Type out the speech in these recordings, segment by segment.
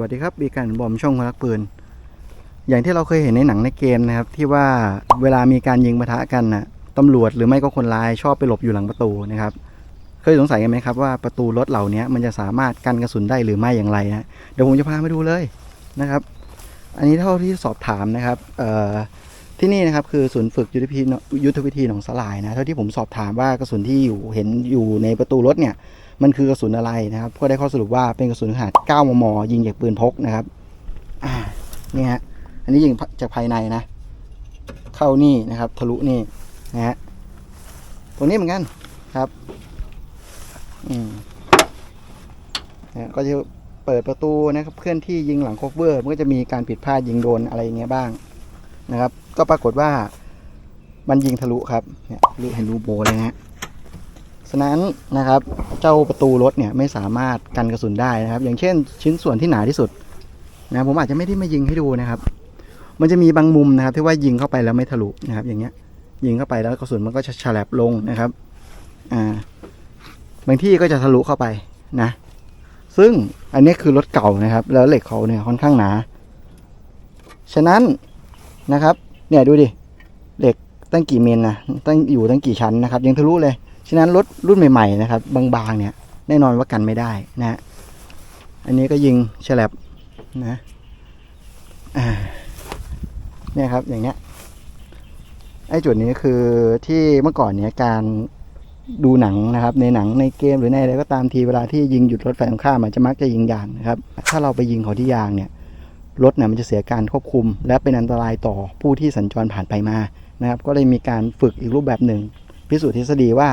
วัสดีครับบีกันบอมช่องรักปืน อย่างที่เราเคยเห็นในหนังในเกมนะครับ ที่ว่าเวลามีการยิงปะทะกันนะตำรวจหรือไม่ก็คนร้ายชอบไปหลบอยู่หลังประตูนะครับ เคยสงสัยกันไหมครับว่าประตูรถเหล่านี้มันจะสามารถกันกระสุนได้หรือไม่อย่างไรนะเดี๋ยวผมจะพามาดูเลยนะครับ อันนี้เท่าที่สอบถามนะครับเอ่อที่นี่นะครับคือศูนย์ฝึกยุทธวิธียุทธวิธีหนองสลายนะเท่าที่ผมสอบถามว่ากระสุนที่อยู่เห็นอยู่ในประตูรถเนี่ย มันคือกระสุนอะไรนะครับ ก็ได้ข้อสรุปว่าเป็นกระสุนขนาด 9 มม ยิงจากปืนพกนะครับอ่านี่ฮะอันนี้ยิงจากภายในนะ เข้านี่นะครับ ทะลุนี่นะฮะตรงนี้เหมือนกันครับอืมนะก็จะเปิดประตูนะครับเคลื่อนที่ยิงหลังโคเวอร์มันก็จะมีการผิดพลาดยิงโดนอะไรอย่างเงี้ยบ้างนะครับ ก็ปรากฏว่ามันยิงทะลุครับเนี่ยเห็นรูโบเลยนะฮะนั้นนะครับเจ้าประตูรถเนี่ยไม่สามารถกันกระสุนได้นะครับ อย่างเช่น ชิ้นส่วนที่หนาที่สุดนะผมอาจจะไม่ได้มายิงให้ดูนะครับ มันจะมีบางมุมนะครับ ที่ว่ายิงเข้าไปแล้วไม่ทะลุนะครับ อย่างเงี้ยยิงเข้าไปแล้วกระสุนมันก็จะฉลับลงนะครับอ่าบางที่ก็จะทะลุเข้าไปนะ ซึ่งอันนี้คือรถเก่านะครับ แล้วเหล็กเขาเนี่ยค่อนข้างหนา ฉะนั้นนะครับ เนี่ยดูดิเหล็กตั้งกี่เมนนะตั้งอยู่ตั้งกี่ชั้นนะครับ ยังทะลุเลย ฉะนั้นรถรุ่นใหม่ๆนะครับ บางๆเนี่ยแน่นอนว่ากันไม่ได้นะฮะอันนี้ก็ยิงฉลับนะเนี่ยครับอย่างเงี้ยไอ้จุดนี้คือที่เมื่อก่อนเนี่ยการดูหนังนะครับ ในหนังในเกมหรือในอะไรก็ตามทีเวลาที่ยิงหยุดรถไฟตรงข้ามมันจะมักจะยิงยางนะครับ ถ้าเราไปยิงเขาที่ยางเนี่ยรถเนี่ยมันจะเสียการควบคุม และเป็นอันตรายต่อผู้ที่สัญจรผ่านไปมานะครับ ก็เลยมีการฝึกอีกรูปแบบหนึ่ง พิสูจน์ทฤษฎีว่า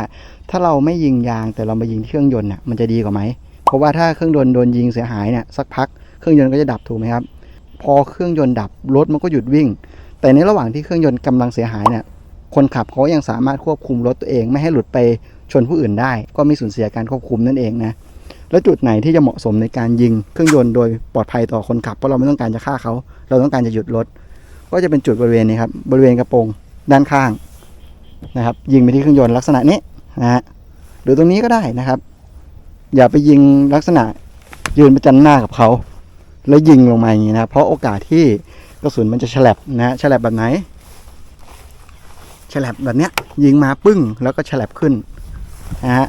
ถ้าเราไม่ยิงยางแต่เรามายิงที่เครื่องยนต์น่ะมันจะดีกว่าไหม เพราะว่าถ้าเครื่องยนต์โดนยิงเสียหายเนี่ยสักพักเครื่องยนต์ก็จะดับถูกไหมครับ พอเครื่องยนต์ดับรถมันก็หยุดวิ่ง แต่ในระหว่างที่เครื่องยนต์กำลังเสียหายเนี่ยคนขับเขายังสามารถควบคุมรถตัวเอง ไม่ให้หลุดไปชนผู้อื่นได้ ก็ไม่สูญเสียการควบคุมนั่นเองนะแล้วจุดไหนที่จะเหมาะสมในการยิงเครื่องยนต์โดยปลอดภัยต่อคนขับเพราะเราไม่ต้องการจะฆ่าเขา เราต้องการจะหยุดรถก็จะเป็นจุดบริเวณนี้ครับบริเวณกระโปรงด้านข้าง นะครับ ยิงไปที่เครื่องยนต์ลักษณะนี้นะฮะหรือตรงนี้ก็ได้นะครับ อย่าไปยิงลักษณะยืนประจันหน้ากับเขา แล้วยิงลงมาอย่างนี้นะเพราะโอกาสที่กระสุนมันจะฉลับนะฮะฉลับแบบไหนฉลับแบบเนี้ย ยิงมาปึ้งแล้วก็ฉลับขึ้นนะฮะ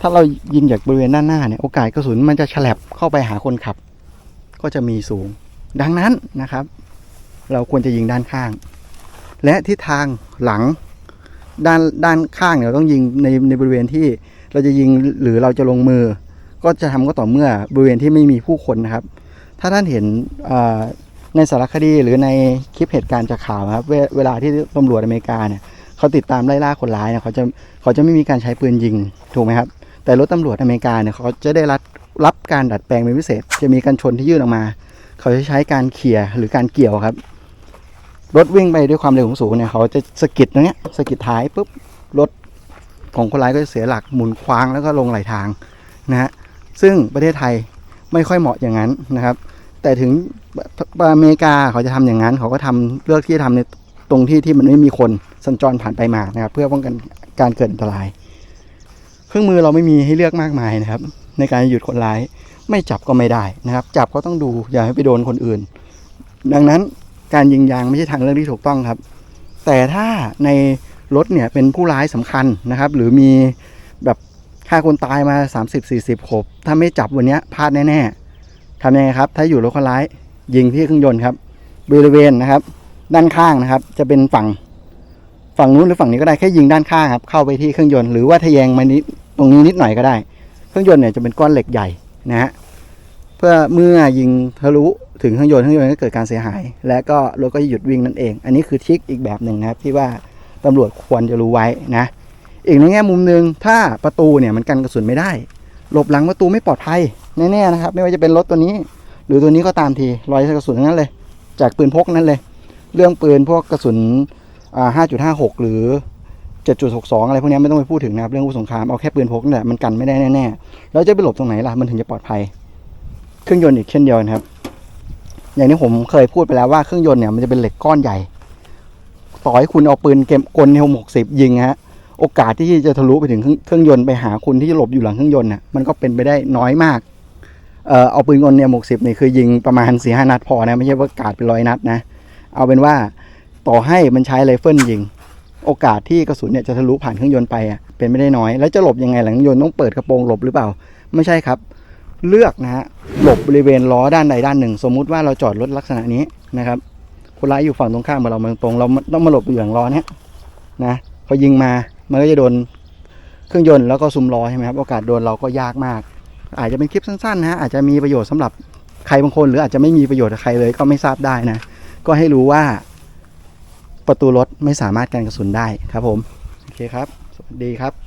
ถ้าเรายิงจากบริเวณด้านหน้าเนี่ยโอกาสกระสุนมันจะฉลับเข้าไปหาคนขับ ก็จะมีสูง ดังนั้นนะครับ เราควรจะยิงด้านข้าง และทิศทางหลัง ด้านด้านข้างเนี่ยเราต้องยิงในในบริเวณที่เราจะยิงหรือเราจะลงมือ ก็จะทำก็ต่อเมื่อบริเวณที่ไม่มีผู้คนนะครับ ถ้าท่านเห็นในสารคดีหรือในคลิปเหตุการณ์จากข่าวครับเวเวลาที่ตำรวจอเมริกาเนี่ยเขาติดตามไล่ล่าคนร้ายเนี่ยเขาจะเขาจะไม่มีการใช้ปืนยิงถูกไหมครับ แต่รถตำรวจอเมริกาเนี่ยเขาจะได้รับรับการดัดแปลงเป็นพิเศษ จะมีการชนที่ยื่นออกมา เขาจะใช้การเขี่ยหรือการเกี่ยวครับ รถวิ่งไปด้วยความเร็วสูงเนี่ยเขาจะสะกิดตรงเนี้ยสะกิดท้ายปุ๊บรถของคนร้ายก็จะเสียหลักหมุนคว้างแล้วก็ลงไหลทางนะฮะซึ่งประเทศไทยไม่ค่อยเหมาะอย่างนั้นนะครับ แต่ถึงอเมริกาเขาจะทำอย่างนั้น เขาก็ทำเลือกที่จะทำในตรงที่ที่มันไม่มีคนสัญจรผ่านไปมานะครับ เพื่อป้องกันการเกิดอันตราย เครื่องมือเราไม่มีให้เลือกมากมายนะครับ ในการหยุดคนร้ายไม่จับก็ไม่ได้นะครับ จับก็ต้องดูอย่าให้ไปโดนคนอื่น ดังนั้น การยิงยางไม่ใช่ทางเลือกที่ถูกต้องครับ แต่ถ้าในรถเนี่ยเป็นผู้ร้ายสำคัญนะครับ หรือมีแบบฆ่าคนตายมา 30-40ขบถ้าไม่จับวันนี้พลาดแน่ๆทำยังไงครับ ถ้าอยู่รถคนร้ายยิงที่เครื่องยนต์ครับ บริเวณนะครับ ด้านข้างนะครับ จะเป็นฝั่งฝั่งนู้นหรือฝั่งนี้ก็ได้แค่ยิงด้านข้างครับเข้าไปที่เครื่องยนต์หรือว่าทะแยงมานิดตรงนี้นิดหน่อยก็ได้ เครื่องยนต์เนี่ยจะเป็นก้อนเหล็กใหญ่นะฮะเพื่อเมื่อยิงทะลุ ถึงเครื่องยนต์เครื่องยนต์ก็เกิดการเสียหาย และก็รถก็จะหยุดวิ่งนั่นเอง อันนี้คือทริคอีกแบบหนึ่งนะครับที่ว่าตำรวจควรจะรู้ไว้นะ อีกในแง่มุมหนึ่งถ้าประตูเนี่ยมันกันกระสุนไม่ได้ หลบหลังประตูไม่ปลอดภัยแน่ๆนะครับ ไม่ว่าจะเป็นรถตัวนี้ หรือตัวนี้ก็ตามทีรอยกระสุนทั้งนั้นเลย จากปืนพกนั้นเลย เรื่องปืนพวกกระสุน5.56 หรือ 7.62 อะไรพวกนี้ไม่ต้องไปพูดถึงนะครับเรื่องผู้สงครามเอาแค่ปืนพกนี่แหละมันกันไม่ได้แน่ๆแล้วจะไปหลบตรงไหนล่ะมันถึงจะปลอดภัย เครื่องยนต์อีกเช่นเดียวนะครับ อย่างที่ผมเคยพูดไปแล้วว่าเครื่องยนต์เนี่ยมันจะเป็นเหล็กก้อนใหญ่ ต่อให้คุณเอาปืนเกมกลเฮลหกสิบยิงฮะโอกาสที่จะทะลุไปถึงเครื่องยนต์ไปหาคุณที่หลบอยู่หลังเครื่องยนต์น่ะมันก็เป็นไปได้น้อยมากเออเอาปืนกลเนี่ยหกสิบนี่คือยิงประมาณสี่ห้านัดพอนะไม่ใช่ว่ากาดเป็นร้อยนัดนะ เอาเป็นว่าต่อให้มันใช้ไรเฟิลยิง โอกาสที่กระสุนเนี่ยจะทะลุผ่านเครื่องยนต์ไปอะเป็นไม่ได้น้อย แล้วจะหลบยังไงหลังเครื่องยนต์ต้องเปิดกระโปรงหลบหรือเปล่า ไม่ใช่ครับ เลือกนะฮะหลบบริเวณล้อด้านใดด้านหนึ่ง สมมุติว่าเราจอดรถลักษณะนี้นะครับคนร้ายอยู่ฝั่งตรงข้ามกับเรามันตรงเราต้องมาหลบอยู่หลังล้อเนี้ยนะพอยิงมามันก็จะโดนเครื่องยนต์แล้วก็ซุ้มล้อใช่ไหมครับโอกาสโดนเราก็ยากมาก อาจจะเป็นคลิปสั้นๆนะฮะอาจจะมีประโยชน์สำหรับใครบางคน หรืออาจจะไม่มีประโยชน์กับใครเลยก็ไม่ทราบได้นะก็ให้รู้ว่าประตูรถไม่สามารถกันกระสุนได้ครับผม โอเคครับ สวัสดีครับ